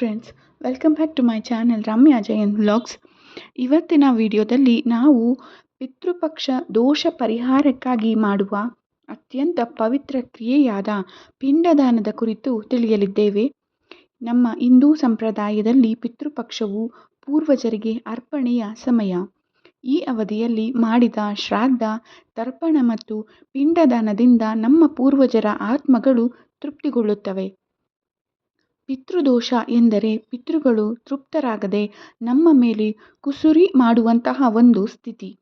Friends welcome back to my channel Ramya Jayan vlogs ಇವತ್ತಿನ ವಿಡಿಯೋದಲ್ಲಿ ನಾವು ಪಿತೃಪಕ್ಷ ದೋಷ ಪರಿಹಾರಕ್ಕಾಗಿ ಮಾಡುವ ಅತ್ಯಂತ ಪವಿತ್ರ ಕ್ರಿಯೆಯಾದ ಪಿಂಡದಾನದ ಕುರಿತು ತಿಳಿಯಲಿದ್ದೇವೆ. ನಮ್ಮ ಹಿಂದೂ ಸಂಪ್ರದಾಯದಲ್ಲಿ ಪಿತೃಪಕ್ಷವು ಪೂರ್ವಜರಿಗೆ ಅರ್ಪಣೆಯ ಸಮಯ. ಈ ಅವಧಿಯಲ್ಲಿ ಮಾಡಿದ ಶ್ರಾದ್ದ, ತರ್ಪಣ ಮತ್ತು ಪಿಂಡದಾನದಿಂದ ನಮ್ಮ ಪೂರ್ವಜರ ಆತ್ಮಗಳು ತೃಪ್ತಿಗೊಳ್ಳುತ್ತವೆ. ಪಿತೃದೋಷ ಎಂದರೆ ಪಿತೃಗಳು ತೃಪ್ತರಾಗದೆ ನಮ್ಮ ಮೇಲೆ ಕುಸುರಿ ಮಾಡುವಂತಹ ಒಂದು ಸ್ಥಿತಿ.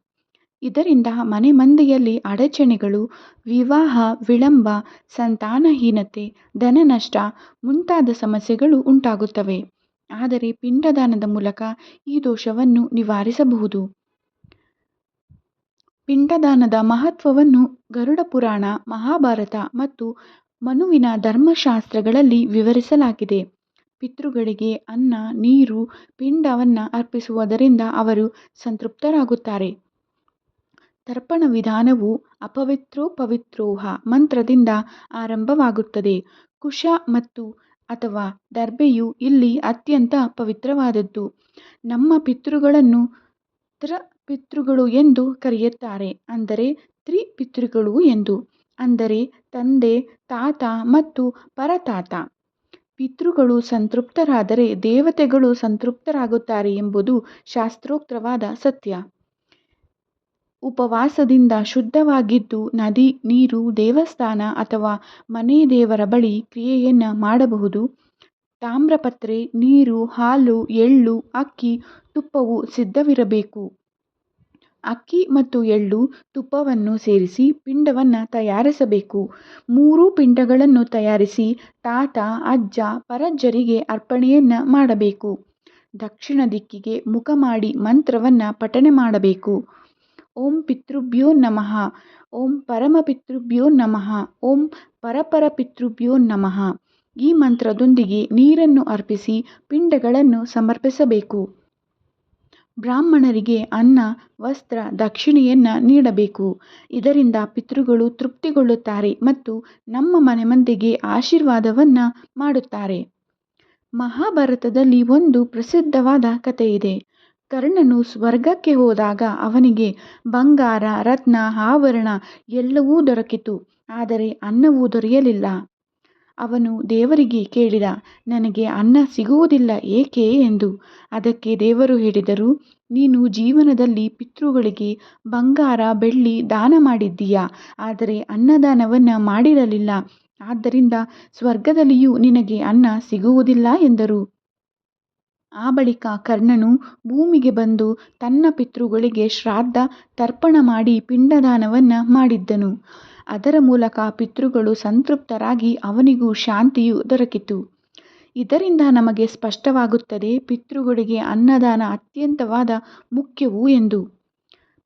ಇದರಿಂದ ಮನೆ ಮಂದಿಯಲ್ಲಿ ಅಡಚಣೆಗಳು, ವಿವಾಹ, ವಿಳಂಬ, ಸಂತಾನಹೀನತೆ, ಧನನಷ್ಟ ಮುಂತಾದ ಸಮಸ್ಯೆಗಳು ಉಂಟಾಗುತ್ತವೆ. ಆದರೆ ಪಿಂಡದಾನದ ಮೂಲಕ ಈ ದೋಷವನ್ನು ನಿವಾರಿಸಬಹುದು. ಪಿಂಡದಾನದ ಮಹತ್ವವನ್ನು ಗರುಡ ಪುರಾಣ, ಮಹಾಭಾರತ ಮತ್ತು ಮನುವಿನ ಧರ್ಮಶಾಸ್ತ್ರಗಳಲ್ಲಿ ವಿವರಿಸಲಾಗಿದೆ. ಪಿತೃಗಳಿಗೆ ಅನ್ನ, ನೀರು, ಪಿಂಡವನ್ನು ಅರ್ಪಿಸುವುದರಿಂದ ಅವರು ಸಂತೃಪ್ತರಾಗುತ್ತಾರೆ. ತರ್ಪಣ ವಿಧಾನವು ಅಪವಿತ್ರೋ ಪವಿತ್ರೋಹ ಮಂತ್ರದಿಂದ ಆರಂಭವಾಗುತ್ತದೆ. ಕುಶ ಮತ್ತು ಅಥವಾ ದರ್ಬೆಯು ಇಲ್ಲಿ ಅತ್ಯಂತ ಪವಿತ್ರವಾದದ್ದು. ನಮ್ಮ ಪಿತೃಗಳನ್ನು ಪಿತೃಗಳು ಎಂದು ಕರೆಯುತ್ತಾರೆ, ಅಂದರೆ ತ್ರಿಪಿತೃಗಳು ಎಂದು. ಅಂದರೆ ತಂದೆ, ತಾತ ಮತ್ತು ಪರತಾತ. ಪಿತೃಗಳು ಸಂತೃಪ್ತರಾದರೆ ದೇವತೆಗಳು ಸಂತೃಪ್ತರಾಗುತ್ತಾರೆ ಎಂಬುದು ಶಾಸ್ತ್ರೋಕ್ತವಾದ ಸತ್ಯ. ಉಪವಾಸದಿಂದ ಶುದ್ಧವಾಗಿದ್ದು ನದಿ, ನೀರು, ದೇವಸ್ಥಾನ ಅಥವಾ ಮನೆ ದೇವರ ಬಳಿ ಕ್ರಿಯೆಯನ್ನು ಮಾಡಬಹುದು. ತಾಮ್ರಪತ್ರೆ, ನೀರು, ಹಾಲು, ಎಳ್ಳು, ಅಕ್ಕಿ, ತುಪ್ಪವು ಸಿದ್ಧವಿರಬೇಕು. ಅಕ್ಕಿ ಮತ್ತು ಎಳ್ಳು ತುಪ್ಪವನ್ನು ಸೇರಿಸಿ ಪಿಂಡವನ್ನು ತಯಾರಿಸಬೇಕು. ಮೂರೂ ಪಿಂಡಗಳನ್ನು ತಯಾರಿಸಿ ತಾತ, ಅಜ್ಜ, ಪರಜ್ಜರಿಗೆ ಅರ್ಪಣೆಯನ್ನು ಮಾಡಬೇಕು. ದಕ್ಷಿಣ ದಿಕ್ಕಿಗೆ ಮುಖ ಮಾಡಿ ಮಂತ್ರವನ್ನು ಪಠನೆ ಮಾಡಬೇಕು. ಓಂ ಪಿತೃಭ್ಯೋ ನಮಃ. ಓಂ ಪರಮ ಪಿತೃಭ್ಯೋ ನಮಃ. ಓಂ ಪರಪರ ಪಿತೃಭ್ಯೋ ನಮಃ. ಈ ಮಂತ್ರದೊಂದಿಗೆ ನೀರನ್ನು ಅರ್ಪಿಸಿ ಪಿಂಡಗಳನ್ನು ಸಮರ್ಪಿಸಬೇಕು. ಬ್ರಾಹ್ಮಣರಿಗೆ ಅನ್ನ, ವಸ್ತ್ರ, ದಕ್ಷಿಣೆಯನ್ನು ನೀಡಬೇಕು. ಇದರಿಂದ ಪಿತೃಗಳು ತೃಪ್ತಿಗೊಳ್ಳುತ್ತಾರೆ ಮತ್ತು ನಮ್ಮ ಮನೆ ಮಂದಿಗೆ ಆಶೀರ್ವಾದವನ್ನು ಮಾಡುತ್ತಾರೆ. ಮಹಾಭಾರತದಲ್ಲಿ ಒಂದು ಪ್ರಸಿದ್ಧವಾದ ಕಥೆಯಿದೆ. ಕರ್ಣನು ಸ್ವರ್ಗಕ್ಕೆ ಹೋದಾಗ ಅವನಿಗೆ ಬಂಗಾರ, ರತ್ನ, ಆಭರಣ ಎಲ್ಲವೂ ದೊರಕಿತು. ಆದರೆ ಅನ್ನವೂ ದೊರೆಯಲಿಲ್ಲ. ಅವನು ದೇವರಿಗೆ ಕೇಳಿದ, ನನಗೆ ಅನ್ನ ಸಿಗುವುದಿಲ್ಲ ಏಕೆ ಎಂದು. ಅದಕ್ಕೆ ದೇವರು ಹೇಳಿದರು, ನೀನು ಜೀವನದಲ್ಲಿ ಪಿತೃಗಳಿಗೆ ಬಂಗಾರ, ಬೆಳ್ಳಿ ದಾನ ಮಾಡಿದ್ದೀಯಾ? ಆದರೆ ಅನ್ನದಾನವನ್ನು ಮಾಡಿರಲಿಲ್ಲ. ಆದ್ದರಿಂದ ಸ್ವರ್ಗದಲ್ಲಿಯೂ ನಿನಗೆ ಅನ್ನ ಸಿಗುವುದಿಲ್ಲ ಎಂದರು. ಆ ಬಳಿಕ ಕರ್ಣನು ಭೂಮಿಗೆ ಬಂದು ತನ್ನ ಪಿತೃಗಳಿಗೆ ಶ್ರಾದ್ದ ತರ್ಪಣ ಮಾಡಿ ಪಿಂಡದಾನವನ್ನು ಮಾಡಿದ್ದನು. ಅದರ ಮೂಲಕ ಪಿತೃಗಳು ಸಂತೃಪ್ತರಾಗಿ ಅವನಿಗೂ ಶಾಂತಿಯು ದೊರಕಿತು. ಇದರಿಂದ ನಮಗೆ ಸ್ಪಷ್ಟವಾಗುತ್ತದೆ ಪಿತೃಗಳಿಗೆ ಅನ್ನದಾನ ಅತ್ಯಂತವಾದ ಮುಖ್ಯವು ಎಂದು.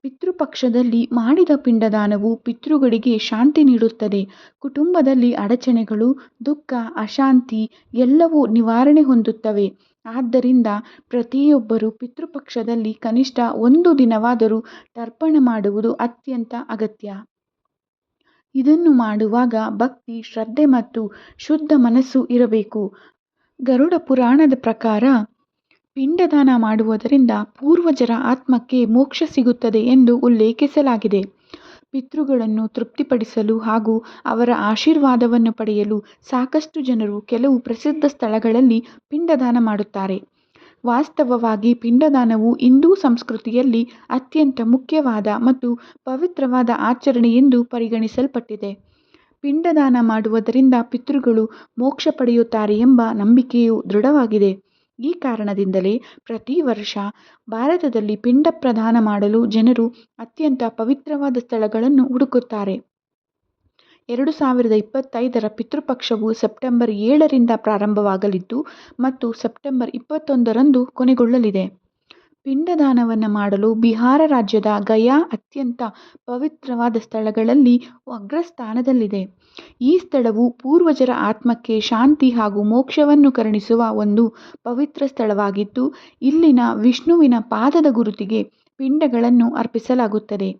ಪಿತೃಪಕ್ಷದಲ್ಲಿ ಮಾಡಿದ ಪಿಂಡದಾನವು ಪಿತೃಗಳಿಗೆ ಶಾಂತಿ ನೀಡುತ್ತದೆ. ಕುಟುಂಬದಲ್ಲಿ ಅಡಚಣೆಗಳು, ದುಃಖ, ಅಶಾಂತಿ ಎಲ್ಲವೂ ನಿವಾರಣೆ ಹೊಂದುತ್ತವೆ. ಆದ್ದರಿಂದ ಪ್ರತಿಯೊಬ್ಬರೂ ಪಿತೃಪಕ್ಷದಲ್ಲಿ ಕನಿಷ್ಠ ಒಂದು ದಿನವಾದರೂ ತರ್ಪಣ ಮಾಡುವುದು ಅತ್ಯಂತ ಅಗತ್ಯ. ಇದನ್ನು ಮಾಡುವಾಗ ಭಕ್ತಿ, ಶ್ರದ್ಧೆ ಮತ್ತು ಶುದ್ಧ ಮನಸ್ಸು ಇರಬೇಕು. ಗರುಡ ಪುರಾಣದ ಪ್ರಕಾರ ಪಿಂಡದಾನ ಮಾಡುವುದರಿಂದ ಪೂರ್ವಜರ ಆತ್ಮಕ್ಕೆ ಮೋಕ್ಷ ಸಿಗುತ್ತದೆ ಎಂದು ಉಲ್ಲೇಖಿಸಲಾಗಿದೆ. ಪಿತೃಗಳನ್ನು ತೃಪ್ತಿಪಡಿಸಲು ಹಾಗೂ ಅವರ ಆಶೀರ್ವಾದವನ್ನು ಪಡೆಯಲು ಸಾಕಷ್ಟು ಜನರು ಕೆಲವು ಪ್ರಸಿದ್ಧ ಸ್ಥಳಗಳಲ್ಲಿ ಪಿಂಡದಾನ ಮಾಡುತ್ತಾರೆ. ವಾಸ್ತವವಾಗಿ ಪಿಂಡದಾನವು ಹಿಂದೂ ಸಂಸ್ಕೃತಿಯಲ್ಲಿ ಅತ್ಯಂತ ಮುಖ್ಯವಾದ ಮತ್ತು ಪವಿತ್ರವಾದ ಆಚರಣೆ ಎಂದು ಪರಿಗಣಿಸಲ್ಪಟ್ಟಿದೆ. ಪಿಂಡದಾನ ಮಾಡುವುದರಿಂದ ಪಿತೃಗಳು ಮೋಕ್ಷ ಪಡೆಯುತ್ತಾರೆ ಎಂಬ ನಂಬಿಕೆಯು ದೃಢವಾಗಿದೆ. ಈ ಕಾರಣದಿಂದಲೇ ಪ್ರತಿ ವರ್ಷ ಭಾರತದಲ್ಲಿ ಪಿಂಡ ಪ್ರದಾನ ಮಾಡಲು ಜನರು ಅತ್ಯಂತ ಪವಿತ್ರವಾದ ಸ್ಥಳಗಳನ್ನು ಹುಡುಕುತ್ತಾರೆ. ಎರಡು ಸಾವಿರದ ಇಪ್ಪತ್ತೈದರ ಪಿತೃಪಕ್ಷವು ಸೆಪ್ಟೆಂಬರ್ ಏಳರಿಂದ ಪ್ರಾರಂಭವಾಗಲಿದ್ದು ಮತ್ತು ಸೆಪ್ಟೆಂಬರ್ ಇಪ್ಪತ್ತೊಂದರಂದು ಕೊನೆಗೊಳ್ಳಲಿದೆ. ಪಿಂಡದಾನವನ್ನು ಮಾಡಲು ಬಿಹಾರ ರಾಜ್ಯದ ಗಯಾ ಅತ್ಯಂತ ಪವಿತ್ರವಾದ ಸ್ಥಳಗಳಲ್ಲಿ ಅಗ್ರಸ್ಥಾನದಲ್ಲಿದೆ. ಈ ಸ್ಥಳವು ಪೂರ್ವಜರ ಆತ್ಮಕ್ಕೆ ಶಾಂತಿ ಹಾಗೂ ಮೋಕ್ಷವನ್ನು ಕರುಣಿಸುವ ಒಂದು ಪವಿತ್ರ ಸ್ಥಳವಾಗಿದ್ದು, ಇಲ್ಲಿನ ವಿಷ್ಣುವಿನ ಪಾದದ ಗುರುತಿಗೆ ಪಿಂಡಗಳನ್ನು ಅರ್ಪಿಸಲಾಗುತ್ತದೆ.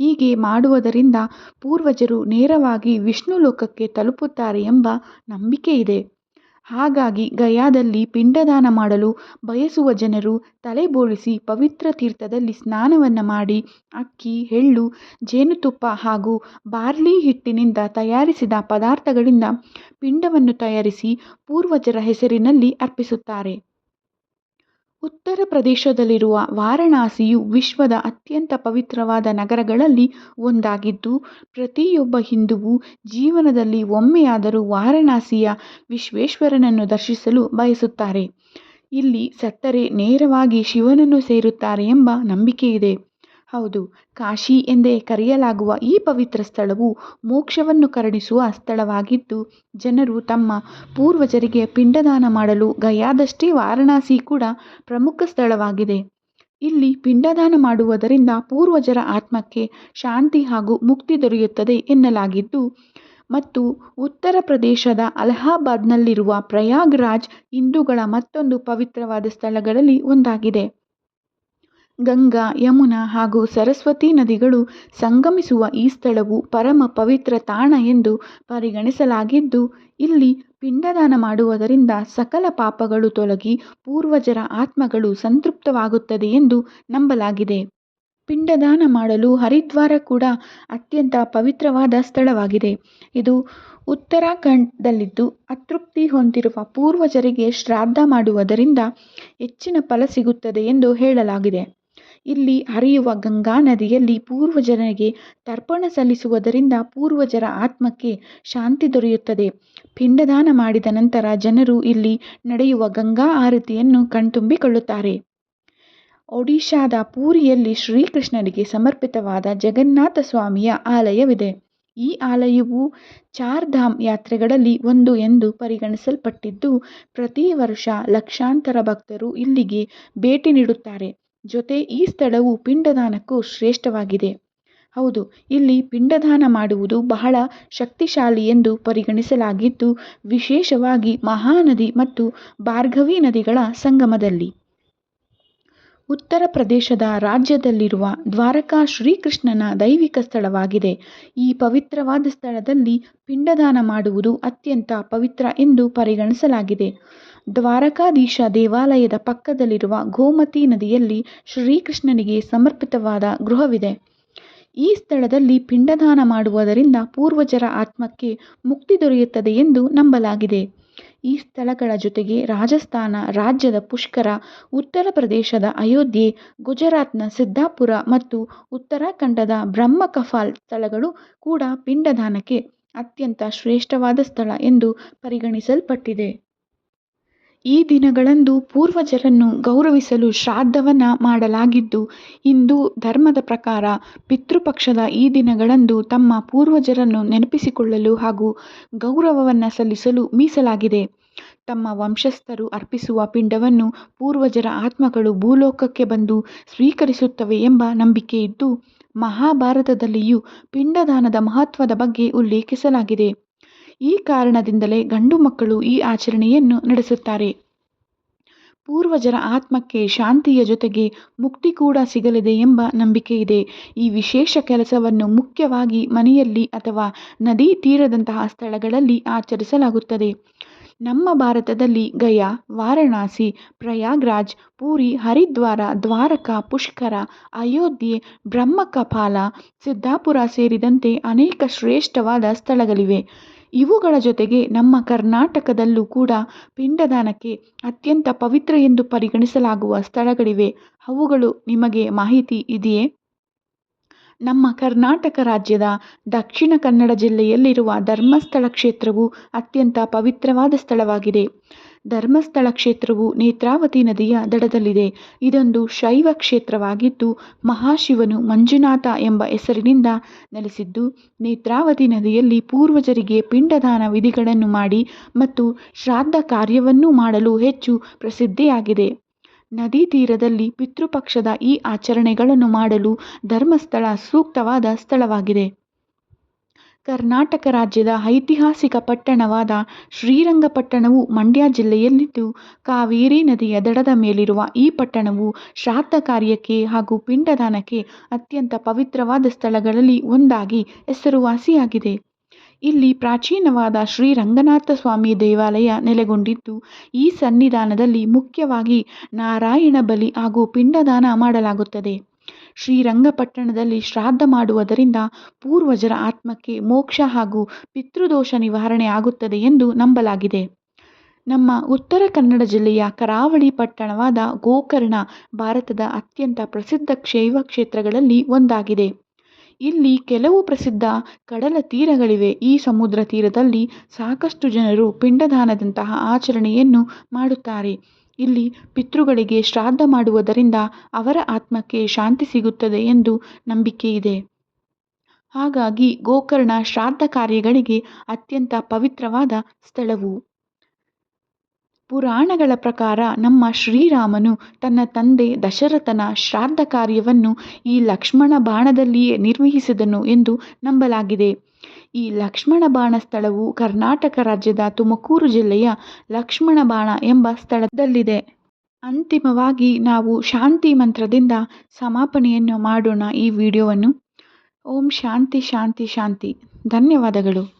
ಹೀಗೆ ಮಾಡುವುದರಿಂದ ಪೂರ್ವಜರು ನೇರವಾಗಿ ವಿಷ್ಣು ಲೋಕಕ್ಕೆ ತಲುಪುತ್ತಾರೆ ಎಂಬ ನಂಬಿಕೆ ಇದೆ. ಹಾಗಾಗಿ ಗಯಾದಲ್ಲಿ ಪಿಂಡದಾನ ಮಾಡಲು ಬಯಸುವ ಜನರು ತಲೆಬೋಳಿಸಿ ಪವಿತ್ರ ತೀರ್ಥದಲ್ಲಿ ಸ್ನಾನವನ್ನು ಮಾಡಿ ಅಕ್ಕಿ, ಎಳ್ಳು, ಜೇನುತುಪ್ಪ ಹಾಗೂ ಬಾರ್ಲಿ ಹಿಟ್ಟಿನಿಂದ ತಯಾರಿಸಿದ ಪದಾರ್ಥಗಳಿಂದ ಪಿಂಡವನ್ನು ತಯಾರಿಸಿ ಪೂರ್ವಜರ ಹೆಸರಿನಲ್ಲಿ ಅರ್ಪಿಸುತ್ತಾರೆ. ಉತ್ತರ ಪ್ರದೇಶದಲ್ಲಿರುವ ವಾರಣಾಸಿಯು ವಿಶ್ವದ ಅತ್ಯಂತ ಪವಿತ್ರವಾದ ನಗರಗಳಲ್ಲಿ ಒಂದಾಗಿದ್ದು, ಪ್ರತಿಯೊಬ್ಬ ಹಿಂದುವು ಜೀವನದಲ್ಲಿ ಒಮ್ಮೆಯಾದರೂ ವಾರಣಾಸಿಯ ವಿಶ್ವೇಶ್ವರನನ್ನು ದರ್ಶಿಸಲು ಬಯಸುತ್ತಾರೆ. ಇಲ್ಲಿ ಸತ್ತರೆ ನೇರವಾಗಿ ಶಿವನನ್ನು ಸೇರುತ್ತಾರೆ ಎಂಬ ನಂಬಿಕೆಯಿದೆ. ಹೌದು, ಕಾಶಿ ಎಂದೇ ಕರೆಯಲಾಗುವ ಈ ಪವಿತ್ರ ಸ್ಥಳವು ಮೋಕ್ಷವನ್ನು ಕರುಣಿಸುವ ಸ್ಥಳವಾಗಿದ್ದು, ಜನರು ತಮ್ಮ ಪೂರ್ವಜರಿಗೆ ಪಿಂಡದಾನ ಮಾಡಲು ಗಯಾದಷ್ಟೇ ವಾರಣಾಸಿ ಕೂಡ ಪ್ರಮುಖ ಸ್ಥಳವಾಗಿದೆ. ಇಲ್ಲಿ ಪಿಂಡದಾನ ಮಾಡುವುದರಿಂದ ಪೂರ್ವಜರ ಆತ್ಮಕ್ಕೆ ಶಾಂತಿ ಹಾಗೂ ಮುಕ್ತಿ ದೊರೆಯುತ್ತದೆ ಎನ್ನಲಾಗಿದ್ದು, ಮತ್ತು ಉತ್ತರ ಪ್ರದೇಶದ ಅಲಹಾಬಾದ್ನಲ್ಲಿರುವ ಪ್ರಯಾಗ್ರಾಜ್ ಹಿಂದೂಗಳ ಮತ್ತೊಂದು ಪವಿತ್ರವಾದ ಸ್ಥಳಗಳಲ್ಲಿ ಒಂದಾಗಿದೆ. ಗಂಗಾ, ಯಮುನಾ ಹಾಗೂ ಸರಸ್ವತಿ ನದಿಗಳು ಸಂಗಮಿಸುವ ಈ ಸ್ಥಳವು ಪರಮ ಪವಿತ್ರ ತಾಣ ಎಂದು ಪರಿಗಣಿಸಲಾಗಿದ್ದು, ಇಲ್ಲಿ ಪಿಂಡದಾನ ಮಾಡುವುದರಿಂದ ಸಕಲ ಪಾಪಗಳು ತೊಲಗಿ ಪೂರ್ವಜರ ಆತ್ಮಗಳು ಸಂತೃಪ್ತವಾಗುತ್ತದೆ ಎಂದು ನಂಬಲಾಗಿದೆ. ಪಿಂಡದಾನ ಮಾಡಲು ಹರಿದ್ವಾರ ಕೂಡ ಅತ್ಯಂತ ಪವಿತ್ರವಾದ ಸ್ಥಳವಾಗಿದೆ. ಇದು ಉತ್ತರಾಖಂಡದಲ್ಲಿದ್ದು ಅತೃಪ್ತಿ ಹೊಂದಿರುವ ಪೂರ್ವಜರಿಗೆ ಶ್ರಾದ್ದ ಮಾಡುವುದರಿಂದ ಹೆಚ್ಚಿನ ಫಲ ಸಿಗುತ್ತದೆ ಎಂದು ಹೇಳಲಾಗಿದೆ. ಇಲ್ಲಿ ಹರಿಯುವ ಗಂಗಾ ನದಿಯಲ್ಲಿ ಪೂರ್ವಜರಿಗೆ ತರ್ಪಣ ಸಲ್ಲಿಸುವುದರಿಂದ ಪೂರ್ವಜರ ಆತ್ಮಕ್ಕೆ ಶಾಂತಿ ದೊರೆಯುತ್ತದೆ. ಪಿಂಡದಾನ ಮಾಡಿದ ನಂತರ ಜನರು ಇಲ್ಲಿ ನಡೆಯುವ ಗಂಗಾ ಆರತಿಯನ್ನು ಕಣ್ತುಂಬಿಕೊಳ್ಳುತ್ತಾರೆ. ಒಡಿಶಾದ ಪೂರಿಯಲ್ಲಿ ಶ್ರೀಕೃಷ್ಣನಿಗೆ ಸಮರ್ಪಿತವಾದ ಜಗನ್ನಾಥ ಸ್ವಾಮಿಯ ಆಲಯವಿದೆ. ಈ ಆಲಯವು ಚಾರ್ಧಾಮ್ ಯಾತ್ರೆಗಳಲ್ಲಿ ಒಂದು ಎಂದು ಪರಿಗಣಿಸಲ್ಪಟ್ಟಿದ್ದು, ಪ್ರತಿ ವರ್ಷ ಲಕ್ಷಾಂತರ ಭಕ್ತರು ಇಲ್ಲಿಗೆ ಭೇಟಿ ನೀಡುತ್ತಾರೆ. ಜೊತೆ ಈ ಸ್ಥಳವು ಪಿಂಡದಾನಕ್ಕೂ ಶ್ರೇಷ್ಠವಾಗಿದೆ. ಹೌದು, ಇಲ್ಲಿ ಪಿಂಡದಾನ ಮಾಡುವುದು ಬಹಳ ಶಕ್ತಿಶಾಲಿ ಎಂದು ಪರಿಗಣಿಸಲಾಗಿದ್ದು, ವಿಶೇಷವಾಗಿ ಮಹಾನದಿ ಮತ್ತು ಭಾರ್ಗವಿ ನದಿಗಳ ಸಂಗಮದಲ್ಲಿ. ಉತ್ತರ ಪ್ರದೇಶದ ರಾಜ್ಯದಲ್ಲಿರುವ ದ್ವಾರಕಾ ಶ್ರೀಕೃಷ್ಣನ ದೈವಿಕ ಸ್ಥಳವಾಗಿದೆ. ಈ ಪವಿತ್ರವಾದ ಸ್ಥಳದಲ್ಲಿ ಪಿಂಡದಾನ ಮಾಡುವುದು ಅತ್ಯಂತ ಪವಿತ್ರ ಎಂದು ಪರಿಗಣಿಸಲಾಗಿದೆ. ದ್ವಾರಕಾಧೀಶ ದೇವಾಲಯದ ಪಕ್ಕದಲ್ಲಿರುವ ಗೋಮತಿ ನದಿಯಲ್ಲಿ ಶ್ರೀಕೃಷ್ಣನಿಗೆ ಸಮರ್ಪಿತವಾದ ಗೃಹವಿದೆ. ಈ ಸ್ಥಳದಲ್ಲಿ ಪಿಂಡದಾನ ಮಾಡುವುದರಿಂದ ಪೂರ್ವಜರ ಆತ್ಮಕ್ಕೆ ಮುಕ್ತಿ ದೊರೆಯುತ್ತದೆ ಎಂದು ನಂಬಲಾಗಿದೆ. ಈ ಸ್ಥಳಗಳ ಜೊತೆಗೆ ರಾಜಸ್ಥಾನ ರಾಜ್ಯದ ಪುಷ್ಕರ, ಉತ್ತರ ಪ್ರದೇಶದ ಅಯೋಧ್ಯೆ, ಗುಜರಾತ್ನ ಸಿದ್ದಾಪುರ ಮತ್ತು ಉತ್ತರಾಖಂಡದ ಬ್ರಹ್ಮಕಪಾಲ್ ಸ್ಥಳಗಳು ಕೂಡ ಪಿಂಡದಾನಕ್ಕೆ ಅತ್ಯಂತ ಶ್ರೇಷ್ಠವಾದ ಸ್ಥಳ ಎಂದು ಪರಿಗಣಿಸಲ್ಪಟ್ಟಿದೆ. ಈ ದಿನಗಳಂದು ಪೂರ್ವಜರನ್ನು ಗೌರವಿಸಲು ಶ್ರಾದ್ದವನ್ನು ಮಾಡಲಾಗಿದ್ದು ಹಿಂದೂ ಧರ್ಮದ ಪ್ರಕಾರ ಪಿತೃಪಕ್ಷದ ಈ ದಿನಗಳಂದು ತಮ್ಮ ಪೂರ್ವಜರನ್ನು ನೆನಪಿಸಿಕೊಳ್ಳಲು ಹಾಗೂ ಗೌರವವನ್ನು ಸಲ್ಲಿಸಲು ಮೀಸಲಾಗಿದೆ. ತಮ್ಮ ವಂಶಸ್ಥರು ಅರ್ಪಿಸುವ ಪಿಂಡವನ್ನು ಪೂರ್ವಜರ ಆತ್ಮಗಳು ಭೂಲೋಕಕ್ಕೆ ಬಂದು ಸ್ವೀಕರಿಸುತ್ತವೆ ಎಂಬ ನಂಬಿಕೆ ಇದ್ದು, ಮಹಾಭಾರತದಲ್ಲಿಯೂ ಪಿಂಡದಾನದ ಮಹತ್ವದ ಬಗ್ಗೆ ಉಲ್ಲೇಖಿಸಲಾಗಿದೆ. ಈ ಕಾರಣದಿಂದಲೇ ಗಂಡು ಮಕ್ಕಳು ಈ ಆಚರಣೆಯನ್ನು ನಡೆಸುತ್ತಾರೆ. ಪೂರ್ವಜರ ಆತ್ಮಕ್ಕೆ ಶಾಂತಿಯ ಜೊತೆಗೆ ಮುಕ್ತಿ ಕೂಡ ಸಿಗಲಿದೆ ಎಂಬ ನಂಬಿಕೆ ಇದೆ. ಈ ವಿಶೇಷ ಕೆಲಸವನ್ನು ಮುಖ್ಯವಾಗಿ ಮನೆಯಲ್ಲಿ ಅಥವಾ ನದಿ ತೀರದಂತಹ ಸ್ಥಳಗಳಲ್ಲಿ ಆಚರಿಸಲಾಗುತ್ತದೆ. ನಮ್ಮ ಭಾರತದಲ್ಲಿ ಗಯಾ, ವಾರಣಾಸಿ, ಪ್ರಯಾಗ್ರಾಜ್, ಪೂರಿ, ಹರಿದ್ವಾರ, ದ್ವಾರಕಾ, ಪುಷ್ಕರ, ಅಯೋಧ್ಯೆ, ಬ್ರಹ್ಮಕಪಾಲ, ಸಿದ್ದಾಪುರ ಸೇರಿದಂತೆ ಅನೇಕ ಶ್ರೇಷ್ಠವಾದ ಸ್ಥಳಗಳಿವೆ. ಇವುಗಳ ಜೊತೆಗೆ ನಮ್ಮ ಕರ್ನಾಟಕದಲ್ಲೂ ಕೂಡ ಪಿಂಡದಾನಕ್ಕೆ ಅತ್ಯಂತ ಪವಿತ್ರ ಎಂದು ಪರಿಗಣಿಸಲಾಗುವ ಸ್ಥಳಗಳಿವೆ. ಅವುಗಳು ನಿಮಗೆ ಮಾಹಿತಿ ಇದೆಯೇ? ನಮ್ಮ ಕರ್ನಾಟಕ ರಾಜ್ಯದ ದಕ್ಷಿಣ ಕನ್ನಡ ಜಿಲ್ಲೆಯಲ್ಲಿರುವ ಧರ್ಮಸ್ಥಳ ಕ್ಷೇತ್ರವು ಅತ್ಯಂತ ಪವಿತ್ರವಾದ ಸ್ಥಳವಾಗಿದೆ. ಧರ್ಮಸ್ಥಳ ಕ್ಷೇತ್ರವು ನೇತ್ರಾವತಿ ನದಿಯ ದಡದಲ್ಲಿದೆ. ಇದೊಂದು ಶೈವ ಕ್ಷೇತ್ರವಾಗಿದ್ದು, ಮಹಾಶಿವನು ಮಂಜುನಾಥ ಎಂಬ ಹೆಸರಿನಿಂದ ನೆಲೆಸಿದ್ದು, ನೇತ್ರಾವತಿ ನದಿಯಲ್ಲಿ ಪೂರ್ವಜರಿಗೆ ಪಿಂಡದಾನ ವಿಧಿಗಳನ್ನು ಮಾಡಿ ಮತ್ತು ಶ್ರಾದ್ದ ಕಾರ್ಯವನ್ನೂ ಮಾಡಲು ಹೆಚ್ಚು ಪ್ರಸಿದ್ಧಿಯಾಗಿದೆ. ನದಿ ತೀರದಲ್ಲಿ ಪಿತೃಪಕ್ಷದ ಈ ಆಚರಣೆಗಳನ್ನು ಮಾಡಲು ಧರ್ಮಸ್ಥಳ ಸೂಕ್ತವಾದ ಸ್ಥಳವಾಗಿದೆ. ಕರ್ನಾಟಕ ರಾಜ್ಯದ ಐತಿಹಾಸಿಕ ಪಟ್ಟಣವಾದ ಶ್ರೀರಂಗಪಟ್ಟಣವು ಮಂಡ್ಯ ಜಿಲ್ಲೆಯಲ್ಲಿದ್ದು, ಕಾವೇರಿ ನದಿಯ ದಡದ ಮೇಲಿರುವ ಈ ಪಟ್ಟಣವು ಶ್ರಾದ್ದ ಕಾರ್ಯಕ್ಕೆ ಹಾಗೂ ಪಿಂಡದಾನಕ್ಕೆ ಅತ್ಯಂತ ಪವಿತ್ರವಾದ ಸ್ಥಳಗಳಲ್ಲಿ ಒಂದಾಗಿ ಹೆಸರುವಾಸಿಯಾಗಿದೆ. ಇಲ್ಲಿ ಪ್ರಾಚೀನವಾದ ಶ್ರೀ ರಂಗನಾಥ ಸ್ವಾಮಿ ದೇವಾಲಯ ನೆಲೆಗೊಂಡಿದ್ದು, ಈ ಸನ್ನಿಧಾನದಲ್ಲಿ ಮುಖ್ಯವಾಗಿ ನಾರಾಯಣ ಬಲಿ ಹಾಗೂ ಪಿಂಡದಾನ ಮಾಡಲಾಗುತ್ತದೆ. ಶ್ರೀರಂಗಪಟ್ಟಣದಲ್ಲಿ ಶ್ರಾದ್ಧ ಮಾಡುವುದರಿಂದ ಪೂರ್ವಜರ ಆತ್ಮಕ್ಕೆ ಮೋಕ್ಷ ಹಾಗೂ ಪಿತೃದೋಷ ನಿವಾರಣೆ ಆಗುತ್ತದೆ ಎಂದು ನಂಬಲಾಗಿದೆ. ನಮ್ಮ ಉತ್ತರ ಕನ್ನಡ ಜಿಲ್ಲೆಯ ಕರಾವಳಿ ಪಟ್ಟಣವಾದ ಗೋಕರ್ಣ ಭಾರತದ ಅತ್ಯಂತ ಪ್ರಸಿದ್ಧ ಕ್ಷೈವ ಕ್ಷೇತ್ರಗಳಲ್ಲಿ ಒಂದಾಗಿದೆ. ಇಲ್ಲಿ ಕೆಲವು ಪ್ರಸಿದ್ಧ ಕಡಲ ತೀರಗಳಿವೆ. ಈ ಸಮುದ್ರ ತೀರದಲ್ಲಿ ಸಾಕಷ್ಟು ಜನರು ಪಿಂಡದಾನದಂತಹ ಆಚರಣೆಯನ್ನು ಮಾಡುತ್ತಾರೆ. ಇಲ್ಲಿ ಪಿತೃಗಳಿಗೆ ಶ್ರಾದ್ದ ಮಾಡುವುದರಿಂದ ಅವರ ಆತ್ಮಕ್ಕೆ ಶಾಂತಿ ಸಿಗುತ್ತದೆ ಎಂದು ನಂಬಿಕೆ ಇದೆ. ಹಾಗಾಗಿ ಗೋಕರ್ಣ ಶ್ರಾದ್ದ ಕಾರ್ಯಗಳಿಗೆ ಅತ್ಯಂತ ಪವಿತ್ರವಾದ ಸ್ಥಳವು. ಪುರಾಣಗಳ ಪ್ರಕಾರ ನಮ್ಮ ಶ್ರೀರಾಮನು ತನ್ನ ತಂದೆ ದಶರಥನ ಶ್ರಾದ್ದ ಕಾರ್ಯವನ್ನು ಈ ಲಕ್ಷ್ಮಣ ಬಾಣದಲ್ಲಿಯೇ ನಿರ್ವಹಿಸಿದನು ಎಂದು ನಂಬಲಾಗಿದೆ. ಈ ಲಕ್ಷ್ಮಣ ಬಾಣ ಸ್ಥಳವು ಕರ್ನಾಟಕ ರಾಜ್ಯದ ತುಮಕೂರು ಜಿಲ್ಲೆಯ ಲಕ್ಷ್ಮಣ ಬಾಣ ಎಂಬ ಸ್ಥಳದಲ್ಲಿದೆ. ಅಂತಿಮವಾಗಿ ನಾವು ಶಾಂತಿ ಮಂತ್ರದಿಂದ ಸಮಾಪನೆಯನ್ನು ಮಾಡೋಣ ಈ ವಿಡಿಯೋವನ್ನು. ಓಂ ಶಾಂತಿ ಶಾಂತಿ ಶಾಂತಿ. ಧನ್ಯವಾದಗಳು.